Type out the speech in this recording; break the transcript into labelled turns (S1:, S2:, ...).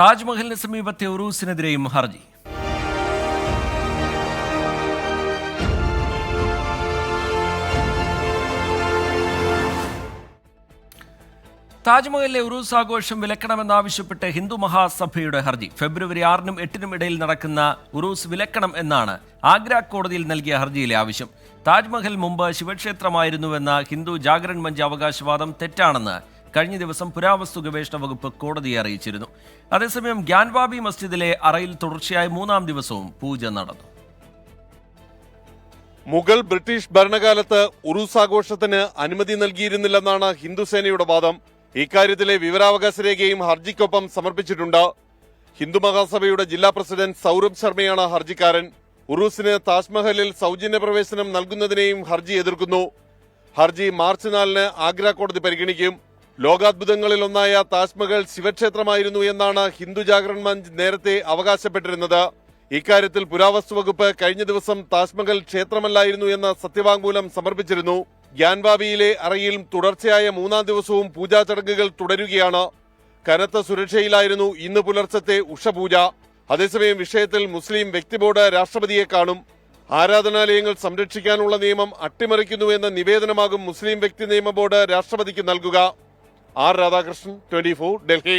S1: താജ്മഹലിന് സമീപത്തെ ഉറൂസിനെതിരെയും ഹർജി. താജ്മഹലിലെ ഉറൂസ് ആഘോഷം വിലക്കണമെന്നാവശ്യപ്പെട്ട് ഹിന്ദു മഹാസഭയുടെ ഹർജി. ഫെബ്രുവരി ആറിനും എട്ടിനും ഇടയിൽ നടക്കുന്ന ഉറൂസ് വിലക്കണം എന്നാണ് ആഗ്ര കോടതിയിൽ നൽകിയ ഹർജിയിലെ ആവശ്യം. താജ്മഹൽ മുമ്പ് ശിവക്ഷേത്രമായിരുന്നുവെന്ന ഹിന്ദു ജാഗരൺ മഞ്ച് അവകാശവാദം തെറ്റാണെന്ന് കഴിഞ്ഞ ദിവസം പുരാവസ്തു ഗവേഷണ വകുപ്പ് കോടതിയെ അറിയിച്ചിരുന്നു. അതേസമയം ഗ്യാൻവാബി മസ്ജിദിലെ അറയിൽ തുടർച്ചയായ മൂന്നാം ദിവസവും പൂജ നടന്നു.
S2: മുഗൾ ബ്രിട്ടീഷ് ഭരണകാലത്ത് ഉറൂസ് ആഘോഷത്തിന് അനുമതി നൽകിയിരുന്നില്ലെന്നാണ് ഹിന്ദുസേനയുടെ വാദം. ഇക്കാര്യത്തിലെ വിവരാവകാശ രേഖയും ഹർജിക്കൊപ്പം സമർപ്പിച്ചിട്ടുണ്ട്. ഹിന്ദു മഹാസഭയുടെ ജില്ലാ പ്രസിഡന്റ് സൗരഭ് ശർമ്മയാണ് ഹർജിക്കാരൻ. ഉറൂസിന് താജ്മഹലിൽ സൗജന്യ പ്രവേശനം നൽകുന്നതിനെയും ഹർജി എതിർക്കുന്നു. ഹർജി മാർച്ച് നാലിന് ആഗ്ര കോടതി പരിഗണിക്കും. ലോകാത്ഭുതങ്ങളിൽ ഒന്നായ താജ്മഹൽ ശിവക്ഷേത്രമായിരുന്നു എന്നാണ് ഹിന്ദു ജാഗരൺ മഞ്ച് നേരത്തെ അവകാശപ്പെട്ടിരുന്നത്. ഇക്കാര്യത്തിൽ പുരാവസ്തു വകുപ്പ് കഴിഞ്ഞ ദിവസം താജ്മഹൽ ക്ഷേത്രമല്ലായിരുന്നു എന്ന സത്യവാങ്മൂലം സമർപ്പിച്ചിരുന്നു. ഗ്യാൻബാബിയിലെ അറയിൽ തുടർച്ചയായ മൂന്നാം ദിവസവും പൂജാ ചടങ്ങുകൾ തുടരുകയാണ്. കനത്ത സുരക്ഷയിലായിരുന്നു ഇന്ന് പുലർച്ചത്തെ ഉഷപൂജ. അതേസമയം വിഷയത്തിൽ മുസ്ലിം വ്യക്തി ബോർഡ് രാഷ്ട്രപതിയെ കാണും. ആരാധനാലയങ്ങൾ സംരക്ഷിക്കാനുള്ള നിയമം അട്ടിമറിക്കുന്നുവെന്ന നിവേദനമാകും മുസ്ലിം വ്യക്തി നിയമ ബോർഡ് രാഷ്ട്രപതിക്ക് നൽകുക. R Radhakrishnan twenty Delhi.